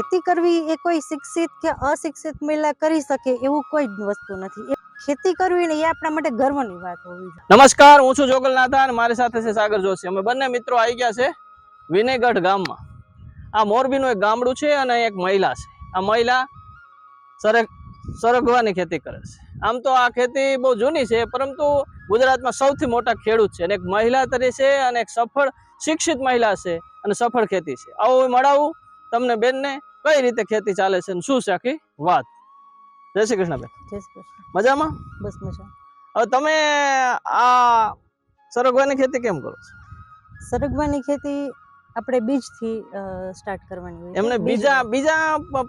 ખેતી કરવી એ કોઈ શિક્ષિત કે અશિક્ષિત મહિલા કરી શકે એવું કોઈ વસ્તુ નથી. ખેતી કરવી ને એ આપણા માટે ગર્વની વાત હોવી જોઈએ. નમસ્કાર, હું છું જોગલનાથા અને મારી સાથે છે સાગર જોશી. અમે બંને મિત્રો આવી ગયા છે વિનયગઢ ગામમાં. આ મોરબીનું એક ગામડું છે અને એક મહિલા છે. આ મહિલા સરગ સરગવાની ખેતી કરે છે. આમ તો આ ખેતી બહુ જૂની છે, પરંતુ ગુજરાતમાં સૌથી મોટા ખેડૂત છે. અને એક મહિલા તરીકે અને એક સફળ શિક્ષિત મહિલા છે અને સફળ ખેતી છે. આવું મળાવું તમને બેનને. કઈ રીતે ખેતી ચાલે છે અને શું છે આખી વાત? જય શ્રી કૃષ્ણ બેન. જય શ્રી કૃષ્ણ. મજામાં? બસ મજા હવે તમે આ સરગવાની ખેતી કેમ કરો છો? સરગવાની ખેતી આપણે બીજથી સ્ટાર્ટ કરવાની હોય એમને બીજા બીજા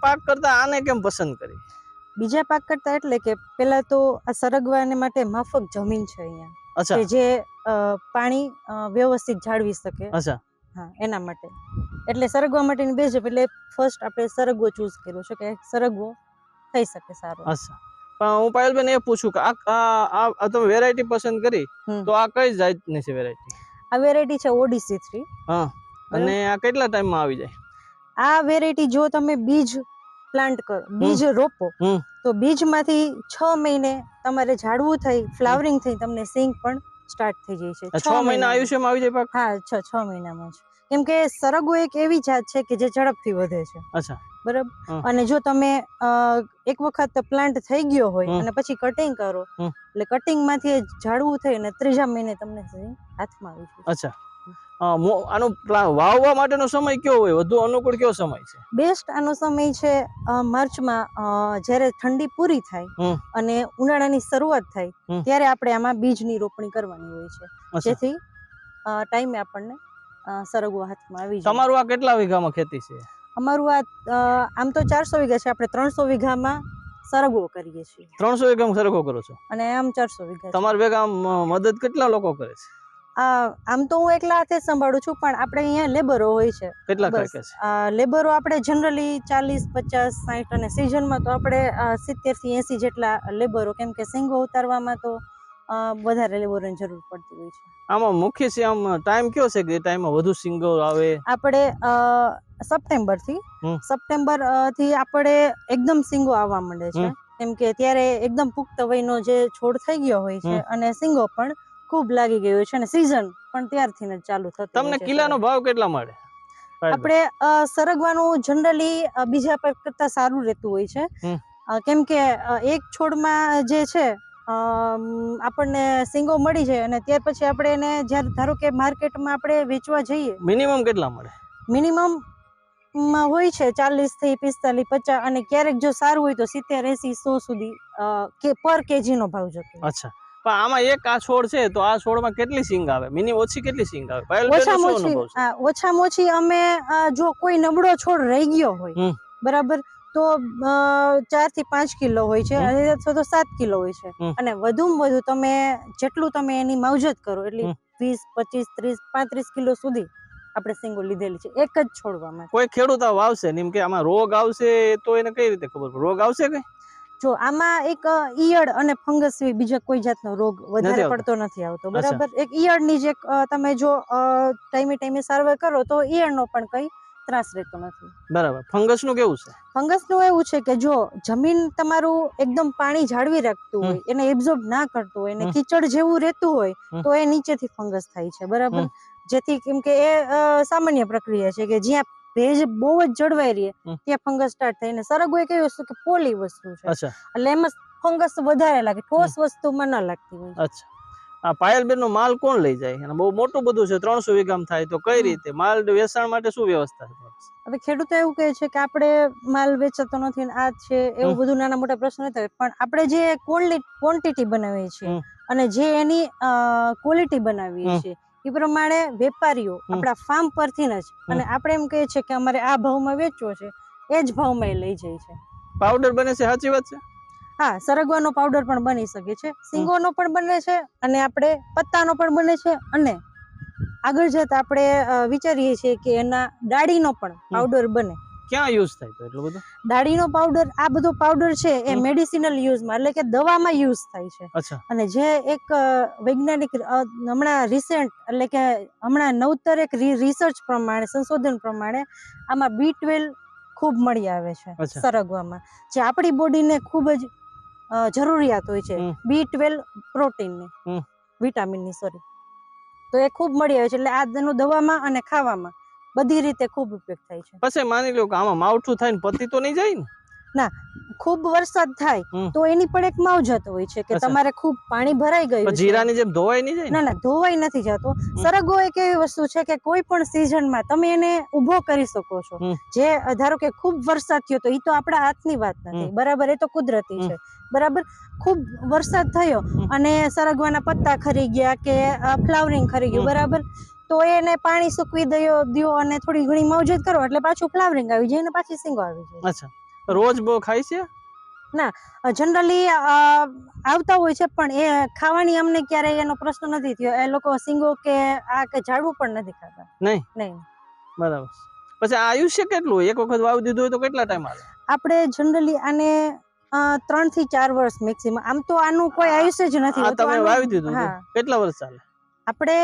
પાક કરતા આને કેમ પસંદ કરી? બીજા પાક કરતા એટલે કે પેલા તો આ સરગવાને માટે માફક જમીન છે અહીંયા. જે પાણી વ્યવસ્થિત જાળવી શકે. અચ્છા. હા એના માટે. એટલે સરગવા માટેની બેઝ એટલે ફર્સ્ટ આપણે સરગવો ચૂઝ કર્યો છે કે સરગવો થઈ શકે સારો. અચ્છા. પણ હું પાયલબેન એ પૂછું કે આ આ- તમે વેરાયટી પસંદ કરી. તો આ કઈ જાતની છે વેરાયટી આ વેરાયટી છે ઓડીસી થ્રી હા અને આ કેટલા ટાઈમમાં આવી જાય? આ વેરાયટી જો તમે બીજ પ્લાન્ટ કરો બીજ રોપો. તો બીજમાંથી છ મહિને તમારે ઝાડવું થઈ ફ્લાવરિંગ થઈ તમને સિંગ પણ સ્ટાર્ટ થઈ જાય છે. છ મહિના આયુષ્યમાં આવી જાય પાક? હા છ છ મહિનામાં જ. કેમ કે સરગવો એક એવી જાત છે કે જે ઝડપથી વધે છે. અચ્છા. બરાબર? અને જો તમે એક વખત પ્લાન્ટ થઈ ગયો હોય અને પછી કટિંગ કરો એટલે કટિંગમાંથી ઝાડવું થઈ અને ત્રીજા મહિને તમને હાથમાં આવી જાય. અચ્છા. આનો વાવવા માટેનો સમય કયો હોય? વધુ અનુકૂળ કયો સમય છે? બેસ્ટ આનો સમય છે માર્ચમાં જ્યારે ઠંડી પૂરી થાય અને ઉનાળાની શરૂઆત થાય ત્યારે આપણે આમાં બીજની રોપણી કરવાની હોય છે. જેથી ટાઈમે આપણને સરગવો હાથમાં આવી જાય. તમારું આ કેટલા વીઘામાં ખેતી છે? અમારું આ આમ તો ચારસો વીઘા છે આપણે ત્રણસો વીઘામાં સરગવો કરીએ છીએ. ત્રણસો વીઘામાં સરગવો કરો છો? અને આમ ચારસો વીઘા. તમારા ભેગા મદદ કેટલા લોકો કરે છે? આમ તો હું એકલા હાથે સંભાળું છું પણ આપણે અહીંયા લેબરો હોય છે. કેટલા છે? લેબરો આપણે જનરલી ચાલીસ પચાસ સાઠ અને સિઝનમાં તો આપણે સિત્તેરથી એસી જેટલા લેબરો કેમ કે સિંગો ઉતારવામાં તો વધારે લેબરોની જરૂર પડતી હોય છે. આમાં મુખ્ય છે આમ ટાઈમ કયો છે કે ટાઈમમાં વધુ સિંગો આવે? આપણે સપ્ટેમ્બરથી સપ્ટેમ્બરથી આપણે એકદમ સિંગો આવવા માંડે છે. કેમ કે ત્યારે એકદમ પુખ્ત વયનો જે છોડ થઈ ગયો હોય છે અને સિંગો પણ ખૂબ લાગી ગયો છે અને સીઝન પણ ત્યારથી જ ચાલુ થતું તમને કિલ્લાનો ભાવ કેટલા મળે? આપણે સરગવાનું જનરલી બીજા પાક કરતા સારું રહેતું હોય છે. કેમ કે એક છોડમાં જે છે આપણને સિંગો મળી જાય અને ત્યાર પછી આપણે એને જ્યારે ધારો કે માર્કેટમાં આપણે વેચવા જઈએ મિનિમમ કેટલા મળે? મિનિમમમાં હોય છે ચાલીસથી પિસ્તાલીસ પચાસ અને ક્યારેક જો સારું હોય તો સિત્તેર એસી સો સુધી પર કેજી નો ભાવ જતો અચ્છા. પણ આમાં એક આ છોડ છે તો આ છોડમાં કેટલી સિંગ આવે? મિનિમમ ઓછી કેટલી સિંગ આવે? ઓછામાં ઓછી ઓછામાં ઓછી અમે જો કોઈ નબળો છોડ રહી ગયો હોય બરાબર તો ચારથી પાંચ કિલો હોય છે અને અથવા તો સાત કિલો હોય છે. અને વધુમાં વધુ તમે જેટલું તમે એની માવજત કરો એટલી વીસ પચીસ ત્રીસ પાંત્રીસ કિલો સુધી આપણે સિંગો લીધેલી છે એક જ છોડવામાં. કોઈ ખેડૂત વાવશે ને એમ કે આમાં રોગ આવશે તો એને કઈ રીતે ખબર રોગ આવશે કઈ જો આમાં એક ઈયળ અને ફંગસ સિવાય બીજા કોઈ જાતનો રોગ વધારે પડતો નથી આવતો. બરાબર? એક ઈયળની જે તમે જો ટાઈમે ટાઈમે સારવાર કરો તો ઈયળનો પણ કઈ ત્રાસ રહેતો નથી. બરાબર. ફંગસનું કેવું છે? ફંગસનું એવું છે કે જો જમીન તમારું એકદમ પાણી જાળવી રાખતું હોય એને એબ્ઝોર્બ ના કરતું હોય ને હમ. કીચડ જેવું રહેતું હોય તો એ નીચેથી ફંગસ થાય છે. બરાબર? જેથી કેમ કે એ સામાન્ય પ્રક્રિયા છે કે જ્યાં ભેજ બહુ જ જળવાઈ રહે. ત્યાં ફંગસ સ્ટાર્ટ થાય અને સરગવો એક એવી વસ્તુ કે પોલી વસ્તુ છે. એટલે એમાં ફંગસ વધારે લાગે. ઠોસ વસ્તુમાં ના લાગતી હોય. અચ્છા. આ પાયલબેન નો માલ કોણ લઈ જાય? અને બહુ મોટું બધું છે ત્રણસો વીઘામ થાય તો કઈ રીતે? માલ વેચાણ માટે શું વ્યવસ્થા છે? હવે ખેડૂતો એવું કહે છે કે આપણે માલ વેચાતો નથી આ છે એવું બધું નાના મોટા પ્રશ્ન હતા પણ આપણે જે ક્વોન્ટિટી બનાવીએ છીએ અને જે એની ક્વોલિટી બનાવીએ છીએ એ પ્રમાણે વેપારીઓ આપણા ફાર્મ પરથી જ અને આપણે એમ કહીએ છીએ કે અમારે આ ભાવમાં વેચવો છે એ જ ભાવમાં એ લઈ જાય છે. પાવડર બને છે સાચી વાત છે? હા સરગવાનો પાવડર પણ બની શકે છે સિંગોનો પણ બને છે અને આપણે પત્તાનો પણ બને છે અને આગળ જતા આપણે વિચારીએ છીએ કે એના ડાળીનો પણ પાવડર બને. ક્યાં યુઝ થાય તો એટલું બધું? દાઢીનો પાવડર આ બધો પાવડર છે એ મેડિસિનલ યુઝમાં એટલે કે દવામાં યુઝ થાય છે. અચ્છા. અને જે એક વૈજ્ઞાનિક હમણાં રિસેન્ટ એટલે કે હમણાં નવતર એક રિસર્ચ પ્રમાણે સંશોધન પ્રમાણે આમાં બી ટ્વેલ્વ ખૂબ મળી આવે છે સરગવામાં. જે આપણી બોડીને ખૂબ જ જરૂરિયાત હોય છે. બી ટ્વેલ્વ પ્રોટીનની. વિટામિનની સોરી તો એ ખૂબ મળી આવે છે એટલે આ દવામાં અને ખાવામાં. બધી રીતે ખૂબ ઉપયોગ થાય છે. પછી માની લો કે આમાં માવઠું થાય ને પતિ તો નહીં જાય ને? ખૂબ વરસાદ થાય તો એની પણ એક માવજત હોય છે કે તમારે ખૂબ પાણી ભરાઈ ગયું જીરાની જેમ ધોવાય નહીં જાય ના? ના ધોવાઈ નથી જતો. સરગવો એક એવી વસ્તુ છે કે કોઈ પણ સિઝનમાં તમે એને ઊભો કરી શકો છો. જે ધારો કે ખૂબ વરસાદ થયો તો એ તો આપણા હાથની વાત નથી. બરાબર એ તો કુદરતી છે. બરાબર? ખૂબ વરસાદ થયો અને સરગવાના પત્તા ખરી ગયા કે ફ્લાવરિંગ ખરી ગયું. બરાબર? તો એને પાણી સૂકવી દયો દયો અને થોડી ઘણી માવજત કરો એટલે પાછું ફ્લાવરિંગ આવી જાય અને પાછી સિંગો આવી જાય. અચ્છા. રોજ બહુ ખાય છે? જનરલી આવતા હોય છે પણ એ ખાવાની અમને ક્યારેય એનો પ્રશ્ન નથી થયો. એ લોકો સિંગો કે આ કે ઝાડવું પણ નથી ખાતા. નહીં? નહીં. બરાબર. પછી આયુષ્ય કેટલું? એક વખત વાવી દીધું હોય તો કેટલા ટાઈમ આવે? આપણે જનરલી આને ત્રણથી ચાર વર્ષ મેક્સિમમ આમ તો આનું કોઈ આયુષ્ય જ નથી તમે વાવી દીધું કેટલા વર્ષ ચાલે? આપણે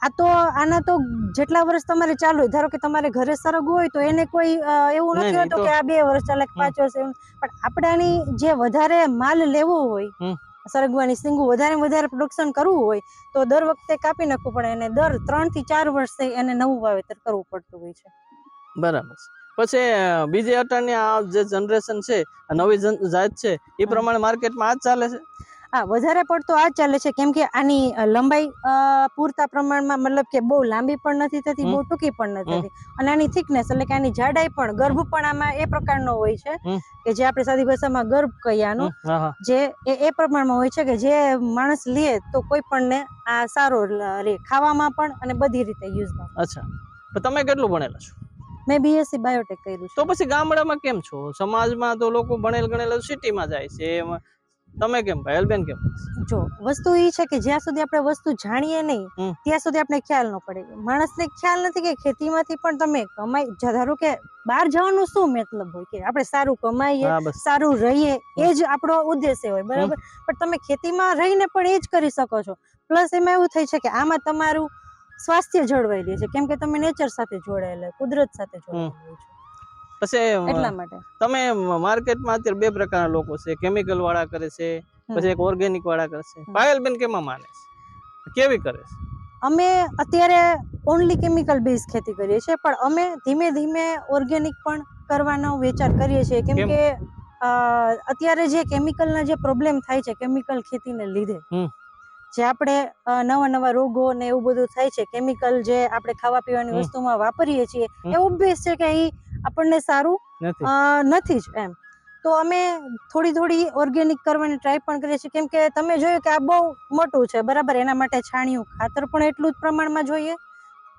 આ તો આના તો જેટલા વર્ષ તમારે ચાલુ હોય ધારો કે તમારે ઘરે સરગ હોય તો એને કોઈ એવું નથી હોતું કે આ બે વર્ષ ચાલે કે પાંચ વર્ષ એવું. પણ આપણે જે વધારે માલ લેવો હોય સરગવાની સિંગુ વધારે વધારે પ્રોડક્શન કરવું હોય તો દર વખતે કાપી નાખવું પડે અને દર ત્રણથી ચાર વર્ષે એને નવું વાવેતર કરવું પડતું હોય છે. બરાબર પછી બીજી અટાણની આ જે જનરેશન છે નવી જાત છે એ પ્રમાણે માર્કેટમાં આ જ ચાલે છે? હા વધારે પડતો આ ચાલે છે. કેમ કે આની લંબાઈ પૂરતા પ્રમાણમાં મતલબ કે બહુ લાંબી પણ નથી થતી બહુ ટૂંકી પણ નથી થતી. અને આની થિકનેસ એટલે કે આની જાડાઈ પણ ગર્ભ પણ આમાં એ પ્રકારનો હોય છે કે જે આપણે સાદી ભાષામાં ગર્ભ હા જે એ પ્રમાણમાં હોય છે કે જે માણસ લે તો કોઈ પણ ને આ સારો રે ખાવામાં પણ અને બધી રીતે યુઝમાં અચ્છા. તો તમે કેટલું ભણેલા છો? મેં બીએસસી બાયોટેક કર્યું તો પછી ગામડામાં કેમ છો? સમાજમાં તો લોકો ભણેલ ગણેલ સિટીમાં જાય છે તમે કેમ પાયલબેન કેમ? જો વસ્તુ એ છે કે જ્યાં સુધી આપણે વસ્તુ જાણીએ નહીં ત્યાં સુધી આપણે ખ્યાલ ન પડે. માણસને ખ્યાલ નથી કે ખેતીમાંથી પણ તમે કમાઈ ધારો કે બહાર જવાનું શું મતલબ હોય કે આપણે સારું કમાઈએ સારું રહીએ એ જ આપણો ઉદ્દેશ્ય હોય બરાબર? પણ તમે ખેતીમાં રહીને પણ એ જ કરી શકો છો. પ્લસ એમાં એવું થાય છે કે આમાં તમારું સ્વાસ્થ્ય જળવાઈ રહે છે. કેમ કે તમે નેચર સાથે જોડાયેલા કુદરત સાથે જોડાયેલા છો. પછી તમે માર્કેટમાં અત્યારે બે પ્રકારના લોકો છે. કેમિકલ વાળા કરે છે પછી એક ઓર્ગેનિક વાળા કરે છે. પાયલબેન કેમાં માને છે? કેવી કરે છે? અમે અત્યારે ઓનલી કેમિકલ બેઝ ખેતી કરીએ છીએ પણ અમે ધીમે ધીમે ઓર્ગેનિક પણ કરવાનો વિચાર કરીએ છીએ. કેમ? કે અત્યારે જે કેમિકલના જે પ્રોબ્લેમ થાય છે કેમિકલ ખેતીને લીધે જે આપણે નવા નવા રોગો ને એવું બધું થાય છે કેમિકલ જે આપણે ખાવા પીવાની વસ્તુમાં વાપરીએ છીએ. એ ઓબ્વિયસ છે કે એ આપણને સારું નથી. જ એમ. તો અમે થોડી થોડી ઓર્ગેનિક કરવાની ટ્રાય પણ કરીએ છીએ. કેમ કે તમે જોયું કે આ બહુ મોટું છે બરાબર? એના માટે છાણિયું ખાતર પણ એટલું જ પ્રમાણમાં જોઈએ.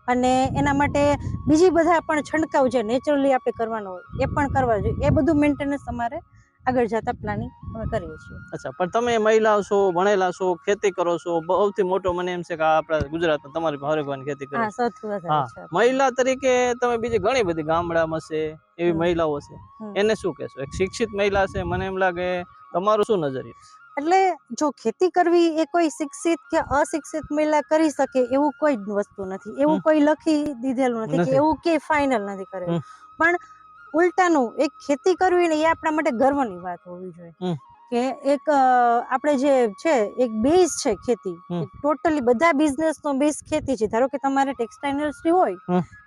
અને એના માટે બીજી બધા પણ છંટકાવ જે નેચરલી આપણે કરવાનો હોય એ પણ કરવા જોઈએ. એ બધું મેન્ટેનન્સ અમારે આગળ જતા પ્લાનિંગ અમે કરીએ છીએ. અચ્છા પણ તમે મહિલાઓ છો ભણેલા છો ખેતી કરો છો સૌથી મોટો મને એમ છે કે આપણા ગુજરાતમાં તમારી હરેકવાની ખેતી કરો સૌથી હા મહિલા તરીકે તમે બીજી ઘણી બધી ગામડામાં છે એવી મહિલાઓ છે. એને શું કહેશો? એક શિક્ષિત મહિલા છે મને એમ લાગે તમારું શું નજરિયું છે? એટલે જો ખેતી કરવી એ કોઈ શિક્ષિત કે અશિક્ષિત મહિલા કરી શકે એવું કોઈ વસ્તુ નથી. એવું કોઈ લખી દીધેલું નથી નથી. કે એવું કે ફાઇનલ નથી કરેલું. પણ ઉલટાનું એક ખેતી કરવી ને એ આપણા માટે ગર્વની વાત હોવી જોઈએ. કે એક આપણે જે છે એક બેઝ છે ખેતી. ટોટલી બધા બિઝનેસ નો બેઝ ખેતી છે. ધારો કે તમારે ટેક્સટાઇલ ઇન્ડસ્ટ્રી હોય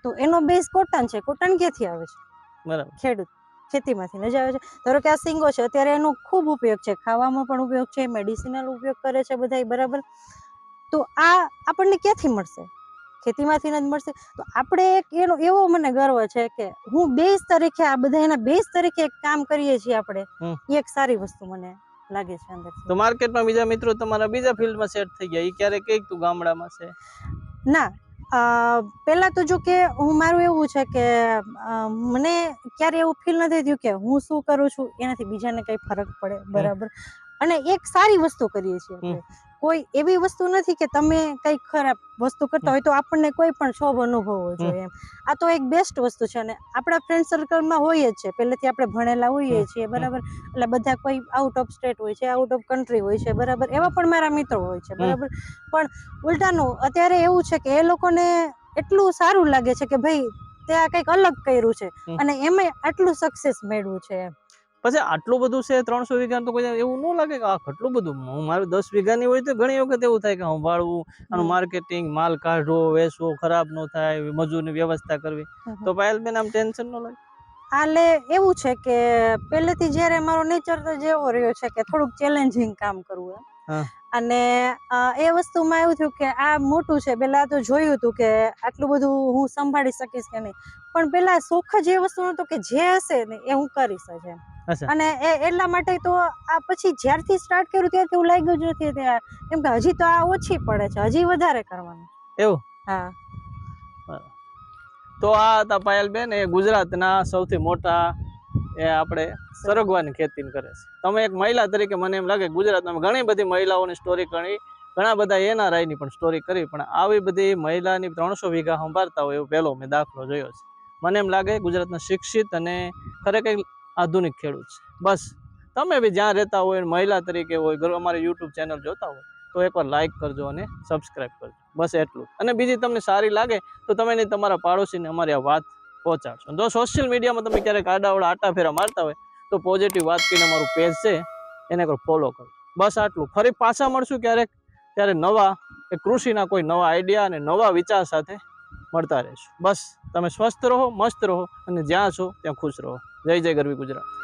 તો એનો બેઝ કોટન છે. કોટન ક્યાંથી આવે છે? બરાબર. ખેડૂત ખેતીમાંથી જ આવે છે. ધારો કે આ સિંગો છે અત્યારે એનો ખૂબ ઉપયોગ છે. ખાવામાં પણ ઉપયોગ છે મેડિસિનલ ઉપયોગ કરે છે બધા બરાબર. તો આ આપણને ક્યાંથી મળશે? ખેતીમાંથી જ મળશે તો આપણે એક એનો એવો મને ગર્વ છે કે હું બેઝ તરીકે આ બધા એના બેઝ તરીકે એક કામ કરીએ છીએ આપણે. એ એક સારી વસ્તુ મને લાગે છે અંદર તો માર્કેટમાં બીજા મિત્રો તમારા બીજા ફિલ્ડમાં સેટ થઈ ગયા એ ક્યારે કંઈક તું ગામડામાં છે? ના અ, પહેલા તો જો કે હું મારું એવું છે કે મને ક્યારે એવું ફીલ નથી થયું કે હું શું કરું છું એનાથી બીજાને કઈ ફરક પડે બરાબર? અને એક સારી વસ્તુ કરીએ છીએ કોઈ એવી વસ્તુ નથી કે તમે કઈ ખરાબ વસ્તુ કરતા હોય તો આપણને કોઈ પણ શોભ અનુભવવો જોઈએ એમ. આ તો એક બેસ્ટ વસ્તુ છે અને આપણા ફ્રેન્ડ સર્કલમાં હોય જ છે. પહેલેથી આપણે ભણેલા હોઈએ છીએ બરાબર? એટલે બધા કોઈ આઉટ ઓફ સ્ટેટ હોય છે આઉટ ઓફ કન્ટ્રી હોય છે બરાબર? એવા પણ મારા મિત્રો હોય છે બરાબર? પણ ઉલટાનું અત્યારે એવું છે કે એ લોકોને એટલું સારું લાગે છે કે ભાઈ તે આ કંઈક અલગ કર્યું છે અને એમાંય આટલું સક્સેસ મેળવ્યું છે એમ. પછી આટલું બધું છે ત્રણસો વીઘા તો કોઈ એવું ન લાગે કે આ કેટલું બધું હું મારું દસ વીઘાની હોય તો ઘણી વખત એવું થાય કે સંભાળવું આનું માર્કેટિંગ માલ કાઢવો વેચવો ખરાબ ન થાય મજૂરની વ્યવસ્થા કરવી. તો પાયલબેન આમ ટેન્શન ન લાગે આલે એવું છે કે પહેલેથી જ્યારે મારો નેચર તો જેવો રહ્યો છે કે થોડુંક ચેલેન્જિંગ કામ કરવું હા. એમ અને એ વસ્તુમાં એવું થયું કે આ મોટું છે પહેલાં તો જોયું હતું કે આટલું બધું હું સંભાળી શકીશ કે નહીં. પણ પેલા શોખ જ એ વસ્તુ હતો કે જે હશે ને એ હું કરીશ જ એમ. અને એ એટલા માટે તો આ પછી જ્યારથી સ્ટાર્ટ કર્યું ત્યારથી એવું લાગ્યું જ નથી ત્યાં કેમ કે હજી તો આ ઓછી પડે છે હજી વધારે કરવાનું. એવું? હા. તો આ હતા પાયલબેન એ ગુજરાતના સૌથી મોટા એ આપણે સરગવાની ખેતી કરે છે. તમે એક મહિલા તરીકે મને એમ લાગે ગુજરાતમાં ઘણી બધી મહિલાઓની સ્ટોરી ઘણી, ઘણા બધા એનઆરઆઈની પણ સ્ટોરી કરી, પણ આવી બધી મહિલાની ત્રણસો વીઘા સંભાળતા હોય એવો પહેલો મેં દાખલો જોયો છે. મને એમ લાગે ગુજરાતના શિક્ષિત અને ખરેખર આધુનિક ખેડૂત છે. બસ, તમે બી જ્યાં રહેતા હોય મહિલા તરીકે હોય અમારી યુટ્યુબ ચેનલ જોતા હોય, તો એકવાર લાઇક કરજો અને સબસ્ક્રાઈબ કરજો. બસ એટલું અને બીજી તમને સારી લાગે તો તમે નહીં તમારા પાડોશીને અમારી આ વાત પહોંચાડશો. જો સોશિયલ મીડિયામાં તમે ક્યારેક આડાવડા આટા ફેરા મારતા હોય, તો પોઝિટિવ વાત કરીને અમારું પેજ છે, એને એકવાર ફોલો કરો. બસ આટલું. ફરી પાછા મળશું ક્યારેક, ત્યારે નવા, એ કૃષિના કોઈ નવા આઈડિયા અને નવા વિચાર સાથે મળતા રહેશું. બસ, તમે સ્વસ્થ રહો, મસ્ત રહો, અને જ્યાં છો, ત્યાં ખુશ રહો. જય જય ગરવી ગુજરાત.